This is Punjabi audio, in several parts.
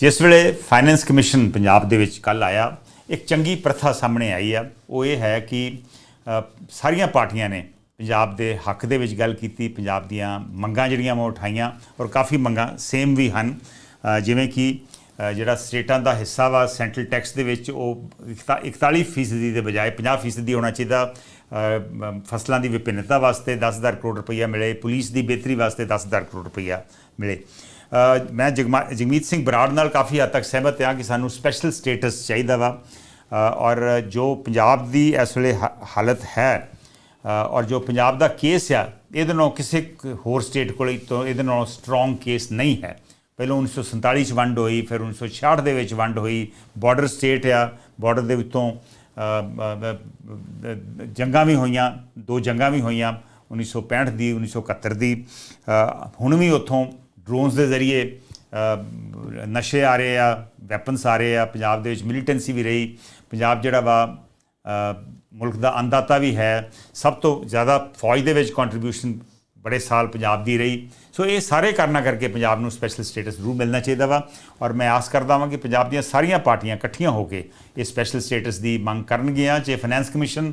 ਜਿਸ ਵੇਲੇ ਫਾਈਨੈਂਸ ਕਮਿਸ਼ਨ ਪੰਜਾਬ ਦੇ ਵਿੱਚ ਕੱਲ ਆਇਆ, ਇੱਕ ਚੰਗੀ ਪ੍ਰਥਾ ਸਾਹਮਣੇ ਆਈ ਆ। ਉਹ ਇਹ ਹੈ ਕਿ ਸਾਰੀਆਂ ਪਾਰਟੀਆਂ ਨੇ ਪੰਜਾਬ ਦੇ ਹੱਕ ਦੇ ਵਿੱਚ ਗੱਲ ਕੀਤੀ, ਪੰਜਾਬ ਦੀਆਂ ਮੰਗਾਂ ਜਿਹੜੀਆਂ ਮੈਂ ਉਠਾਈਆਂ ਔਰ ਕਾਫੀ ਮੰਗਾਂ ਸੇਮ ਵੀ ਹਨ। ਜਿਵੇਂ ਕਿ ਜਿਹੜਾ ਸਟੇਟਾਂ ਦਾ ਹਿੱਸਾ ਵਾ ਸੈਂਟਰਲ ਟੈਕਸ ਦੇ ਵਿੱਚ, ਉਹ 41 ਫੀਸਦੀ ਦੇ ਬਜਾਏ 50 ਫੀਸਦੀ ਹੋਣਾ ਚਾਹੀਦਾ। ਫਸਲਾਂ ਦੀ ਵਿਭਿੰਨਤਾ ਵਾਸਤੇ 10000 ਕਰੋੜ ਰੁਪਈਆ ਮਿਲੇ, ਪੁਲਿਸ ਦੀ ਬਿਹਤਰੀ ਵਾਸਤੇ 10000 ਕਰੋੜ ਰੁਪਈਆ ਮਿਲੇ। ਮੈਂ ਜਗਮਾ- ਜਗਮੀਤ ਸਿੰਘ ਬਰਾੜ ਨਾਲ ਕਾਫੀ ਹੱਦ ਤੱਕ ਸਹਿਮਤ ਹਾਂ ਕਿ ਸਾਨੂੰ ਸਪੈਸ਼ਲ ਸਟੇਟਸ ਚਾਹੀਦਾ ਵਾ। ਔਰ ਜੋ ਪੰਜਾਬ ਦੀ ਇਸ ਵੇਲੇ ਹਾ- ਹਾਲਤ ਹੈ ਔਰ ਜੋ ਪੰਜਾਬ ਦਾ ਕੇਸ ਆ, ਇਹਦੇ ਨਾਲੋਂ ਕਿਸੇ ਹੋਰ ਸਟੇਟ ਕੋਲ ਤੋਂ ਇਹਦੇ ਨਾਲੋਂ ਸਟਰੋਂਗ ਕੇਸ ਨਹੀਂ ਹੈ। ਪਹਿਲਾਂ 1947 ਚ ਵੰਡ ਹੋਈ, ਫਿਰ 1966 ਦੇ ਵਿੱਚ ਵੰਡ ਹੋਈ। ਬਾਰਡਰ ਸਟੇਟ ਆ ਬਾਰਡਰ ਦੇ ਵਿੱਚੋਂ ਜੰਗਾਂ ਵੀ ਹੋਈਆਂ, ਦੋ ਜੰਗਾਂ ਵੀ ਹੋਈਆਂ 1965 ਦੀ 1971 ਦੀ। ਹੁਣ ਵੀ ਉੱਥੋਂ ਡਰੋਨਸ ਦੇ ਜ਼ਰੀਏ ਨਸ਼ੇ ਆ ਰਹੇ ਆ ਵੈਪਨਸ ਆ ਰਹੇ ਆ, ਪੰਜਾਬ ਦੇ ਵਿੱਚ ਮਿਲੀਟੈਂਸੀ ਵੀ ਰਹੀ। ਪੰਜਾਬ ਜਿਹੜਾ ਵਾ ਮੁਲਕ ਦਾ ਅੰਦਾਤਾ ਵੀ ਹੈ। ਸਭ ਤੋਂ ਜ਼ਿਆਦਾ ਫੌਜ ਦੇ ਵਿੱਚ ਕੰਟਰੀਬਿਊਸ਼ਨ ਬੜੇ ਸਾਲ ਪੰਜਾਬ ਦੀ ਰਹੀ। ਸੋ ਇਹ ਸਾਰੇ ਕਾਰਨਾਂ ਕਰਕੇ ਪੰਜਾਬ ਨੂੰ ਸਪੈਸ਼ਲ ਸਟੇਟਸ ਜ਼ਰੂਰ ਮਿਲਣਾ ਚਾਹੀਦਾ ਵਾ। ਔਰ ਮੈਂ ਆਸ ਕਰਦਾ ਹਾਂ ਕਿ ਪੰਜਾਬ ਦੀਆਂ ਸਾਰੀਆਂ ਪਾਰਟੀਆਂ ਇਕੱਠੀਆਂ ਹੋ ਕੇ ਇਹ ਸਪੈਸ਼ਲ ਸਟੇਟਸ ਦੀ ਮੰਗ ਕਰਨਗੀਆਂ, ਜੇ ਫਾਈਨੈਂਸ ਕਮਿਸ਼ਨ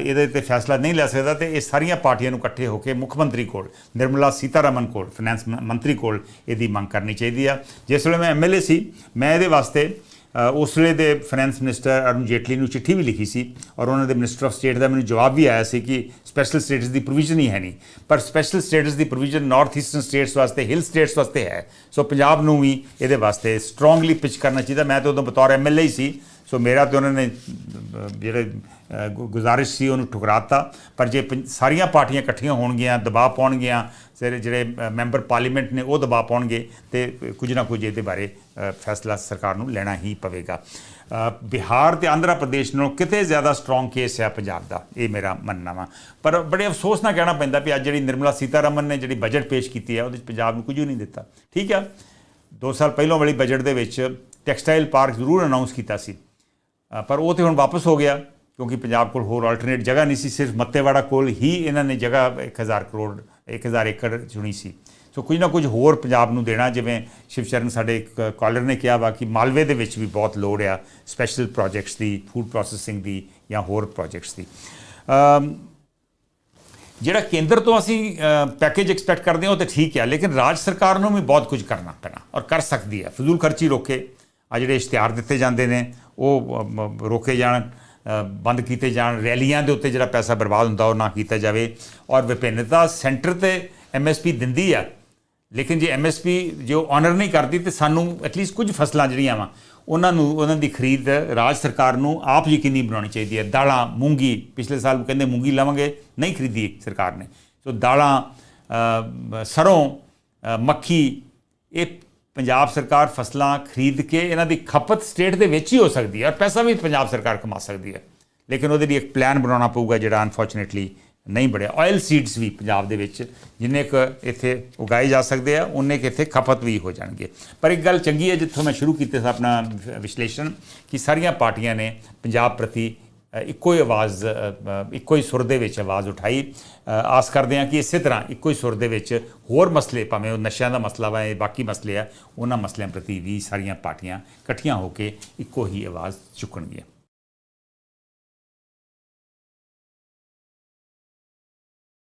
ਇਹਦੇ ਤੇ ਫੈਸਲਾ ਨਹੀਂ ਲੈ ਸਕਦਾ ਤੇ ਇਹ ਸਾਰੀਆਂ ਪਾਰਟੀਆਂ ਨੂੰ ਇਕੱਠੇ ਹੋ ਕੇ ਮੁੱਖ ਮੰਤਰੀ ਕੋਲ, ਨਿਰਮਲਾ ਸੀਤਾਰਮਨ ਕੋਲ ਫਾਈਨੈਂਸ ਮੰਤਰੀ ਕੋਲ ਇਹਦੀ ਮੰਗ ਕਰਨੀ ਚਾਹੀਦੀ ਆ। ਜਿਸ ਵੇਲੇ ਮੈਂ ਐਮਐਲਏ ਸੀ, ਮੈਂ ਇਹਦੇ ਵਾਸਤੇ ਅ, ਉਸ ਵੇਲੇ ਦੇ ਫਾਈਨੈਂਸ ਮਿਨਿਸਟਰ ਅਰੁਣ ਜੇਟਲੀ ਨੂੰ ਚਿੱਠੀ ਵੀ ਲਿਖੀ ਸੀ ਔਰ ਉਹਨਾਂ ਦੇ ਮਿਨਿਸਟਰ ਆਫ ਸਟੇਟ ਦਾ ਮੈਨੂੰ ਜਵਾਬ ਵੀ ਆਇਆ ਸੀ ਕਿ ਸਪੈਸ਼ਲ ਸਟੇਟਸ ਦੀ ਪ੍ਰੋਵੀਜ਼ਨ ਹੀ ਹੈ ਨਹੀਂ। ਪਰ ਸਪੈਸ਼ਲ ਸਟੇਟਸ ਦੀ ਪ੍ਰੋਵੀਜ਼ਨ ਨਾਰਥ ਈਸਟਰਨ ਸਟੇਟਸ ਵਾਸਤੇ ਹਿਲ ਸਟੇਟਸ ਵਾਸਤੇ ਹੈ। ਸੋ ਪੰਜਾਬ ਨੂੰ ਵੀ ਇਹਦੇ ਵਾਸਤੇ ਸਟਰੋਂਗਲੀ ਪਿਚ ਕਰਨਾ ਚਾਹੀਦਾ। ਮੈਂ ਤਾਂ ਉਦੋਂ ਬਤੌਰ ਐਮਐਲਏ ਹੀ ਸੀ। ਸੋ ਮੇਰਾ ਤੇ ਉਹਨਾਂ ਨੇ ਜਿਹੜੇ ਗੁਜ਼ਾਰਿਸ਼ ਸੀ ਉਹਨੂੰ ਠੁਕਰਾਤਾ। ਪਰ ਜੇ ਪੰ- ਸਾਰੀਆਂ ਪਾਰਟੀਆਂ ਇਕੱਠੀਆਂ ਹੋਣਗੀਆਂ ਦਬਾਅ ਪਾਉਣਗੀਆਂ ਸਿਰ, ਜਿਹੜੇ ਮੈਂਬਰ ਪਾਰਲੀਮੈਂਟ ਨੇ ਉਹ ਦਬਾਅ ਪਾਉਣਗੇ ਤੇ ਕੁਝ ਨਾ ਕੁਝ ਇਹਦੇ ਬਾਰੇ ਫੈਸਲਾ ਸਰਕਾਰ ਨੂੰ ਲੈਣਾ ਹੀ ਪਵੇਗਾ। ਬਿਹਾਰ ਤੇ ਆਂਧਰਾ ਪ੍ਰਦੇਸ਼ ਨਾਲੋਂ ਕਿਤੇ ਜ਼ਿਆਦਾ ਸਟਰੋਂਗ ਕੇਸ ਹੈ ਪੰਜਾਬ ਦਾ, ਇਹ ਮੇਰਾ ਮੰਨਣਾ ਵਾ। ਪਰ ਬੜੇ ਅਫਸੋਸ ਨਾਲ ਕਹਿਣਾ ਪੈਂਦਾ ਵੀ ਅੱਜ ਜਿਹੜੀ ਨਿਰਮਲਾ ਸੀਤਾਰਮਨ ਨੇ ਜਿਹੜੀ ਬਜਟ ਪੇਸ਼ ਕੀਤੀ ਹੈ, ਉਹਦੇ ਵਿੱਚ ਪੰਜਾਬ ਨੂੰ ਕੁਝ ਵੀ ਨਹੀਂ ਦਿੱਤਾ। ਠੀਕ ਆ? ਦੋ ਸਾਲ ਪਹਿਲਾਂ ਵਾਲੀ ਬਜਟ ਦੇ ਵਿੱਚ ਟੈਕਸਟਾਈਲ ਪਾਰਕ ਜ਼ਰੂਰ ਅਨਾਉਂਸ ਕੀਤਾ ਸੀ। ਪਰ ਉਹ ਤੇ ਹੁਣ ਵਾਪਸ ਹੋ ਗਿਆ, ਕਿਉਂਕਿ ਪੰਜਾਬ ਕੋਲ ਹੋਰ ਆਲਟਰਨੇਟ ਜਗ੍ਹਾ ਨਹੀਂ ਸੀ, ਸਿਰਫ ਮੱਤੇਵਾੜਾ ਕੋਲ ਹੀ ਇਹਨਾਂ ਨੇ ਜਗ੍ਹਾ 1000 ਕਰੋੜ 1000 ਏਕੜ ਚੁਣੀ ਸੀ। ਸੋ ਕੁਝ ਨਾ ਕੁਝ ਹੋਰ ਪੰਜਾਬ ਨੂੰ ਦੇਣਾ, ਜਿਵੇਂ ਸ਼ਿਵਚਰਨ ਸਾਡੇ ਇੱਕ ਕਾਲਰ ਨੇ ਕਿਹਾ ਵਾ ਕਿ ਮਾਲਵੇ ਦੇ ਵਿੱਚ ਵੀ ਬਹੁਤ ਲੋੜ ਆ ਸਪੈਸ਼ਲ ਪ੍ਰੋਜੈਕਟਸ ਦੀ ਫੂਡ ਪ੍ਰੋਸੈਸਿੰਗ ਦੀ ਜਾਂ ਹੋਰ ਪ੍ਰੋਜੈਕਟਸ ਦੀ। ਜਿਹੜਾ ਕੇਂਦਰ ਤੋਂ ਅਸੀਂ ਪੈਕੇਜ ਐਕਸਪੈਕਟ ਕਰਦੇ ਹਾਂ ਉਹ ਤਾਂ ਠੀਕ ਹੈ ਲੇਕਿਨ ਰਾਜ ਸਰਕਾਰ ਨੂੰ ਵੀ ਬਹੁਤ ਕੁਝ ਕਰਨਾ ਪੈਣਾ ਔਰ ਕਰ ਸਕਦੀ ਹੈ ਫਜ਼ੂਲ ਖਰਚੀ ਰੋਕੇ। ਆ ਜਿਹੜੇ ਇਸ਼ਤਿਹਾਰ ਦਿੱਤੇ ਜਾਂਦੇ ਨੇ, ਉਹ ਰੋਕੇ ਜਾਣ। ਬੰਦ ਕੀਤੇ ਜਾਣ ਰੈਲੀਆਂ ਦੇ ਉੱਤੇ ਜਿਹੜਾ ਪੈਸਾ ਬਰਬਾਦ ਹੁੰਦਾ ਉਹ ਨਾ ਕੀਤਾ ਜਾਵੇ। ਔਰ ਵਿਭਿੰਨਤਾ ਸੈਂਟਰ ਤੇ ਐਮਐਸਪੀ ਦਿੰਦੀ ਆ। ਲੇਕਿਨ ਜੇ ਐਮਐਸਪੀ ਜੋ ਆਨਰ ਨਹੀਂ ਕਰਦੀ ਤੇ ਸਾਨੂੰ ਐਟਲੀਸਟ ਕੁਝ ਫਸਲਾਂ ਜਿਹੜੀਆਂ ਵਾ ਉਹਨਾਂ ਨੂੰ ਉਹਨਾਂ ਦੀ ਖਰੀਦ ਰਾਜ ਸਰਕਾਰ ਨੂੰ ਆਪ ਯਕੀਨੀ ਬਣਾਉਣੀ ਚਾਹੀਦੀ ਹੈ। ਦਾਲਾਂ ਮੂੰਗੀ ਪਿਛਲੇ ਸਾਲ ਕਹਿੰਦੇ ਮੂੰਗੀ ਲਵਾਂਗੇ ਨਹੀਂ ਖਰੀਦੀ ਸਰਕਾਰ ਨੇ। ਸੋ ਦਾਲਾਂ ਸਰੋਂ ਅ, ਮੱਖੀ ਇਹ ਪੰਜਾਬ ਸਰਕਾਰ ਫਸਲਾਂ ਖਰੀਦ ਕੇ ਇਹਨਾਂ ਦੀ ਖਪਤ ਸਟੇਟ ਦੇ ਵਿੱਚ ਹੀ ਹੋ ਸਕਦੀ ਹੈ ਔਰ ਪੈਸਾ ਵੀ ਪੰਜਾਬ ਸਰਕਾਰ ਕਮਾ ਸਕਦੀ ਹੈ। ਲੇਕਿਨ ਉਹਦੇ ਲਈ ਇੱਕ ਪਲਾਨ ਬਣਾਉਣਾ ਪਊਗਾ ਜਿਹੜਾ ਅਨਫੋਰਚੂਨੇਟਲੀ ਨਹੀਂ ਬੜਿਆ ਆਇਲ ਸੀਡਸ ਵੀ ਪੰਜਾਬ ਦੇ ਵਿੱਚ ਜਿੰਨੇ ਕੁ ਇੱਥੇ ਉਗਾਏ ਜਾ ਸਕਦੇ ਆ, ਉਨੇ ਕੁ ਇੱਥੇ ਖਪਤ ਵੀ ਹੋ ਜਾਣਗੇ। ਪਰ ਇੱਕ ਗੱਲ ਚੰਗੀ ਹੈ, ਜਿੱਥੋਂ ਮੈਂ ਸ਼ੁਰੂ ਕੀਤਾ ਸੀ ਆਪਣਾ ਵਿ- ਵਿਸ਼ਲੇਸ਼ਣ, ਕਿ ਸਾਰੀਆਂ ਪਾਰਟੀਆਂ ਨੇ ਪੰਜਾਬ ਪ੍ਰਤੀ ਇੱਕੋ ਹੀ ਆਵਾਜ਼ ਇੱਕੋ ਹੀ ਸੁਰ ਦੇ ਵਿੱਚ ਆਵਾਜ਼ ਉਠਾਈ। ਆਸ ਕਰਦੇ ਹਾਂ ਕਿ ਇਸੇ ਤਰ੍ਹਾਂ ਇੱਕੋ ਹੀ ਸੁਰ ਦੇ ਵਿੱਚ ਹੋਰ ਮਸਲੇ, ਭਾਵੇਂ ਉਹ ਨਸ਼ਿਆਂ ਦਾ ਮਸਲਾ ਵਾ, ਇਹ ਬਾਕੀ ਮਸਲੇ ਆ, ਉਹਨਾਂ ਮਸਲਿਆਂ ਪ੍ਰਤੀ ਵੀ ਸਾਰੀਆਂ ਪਾਰਟੀਆਂ ਇਕੱਠੀਆਂ ਹੋ ਕੇ ਇੱਕੋ ਹੀ ਆਵਾਜ਼ ਚੁੱਕਣਗੀਆਂ।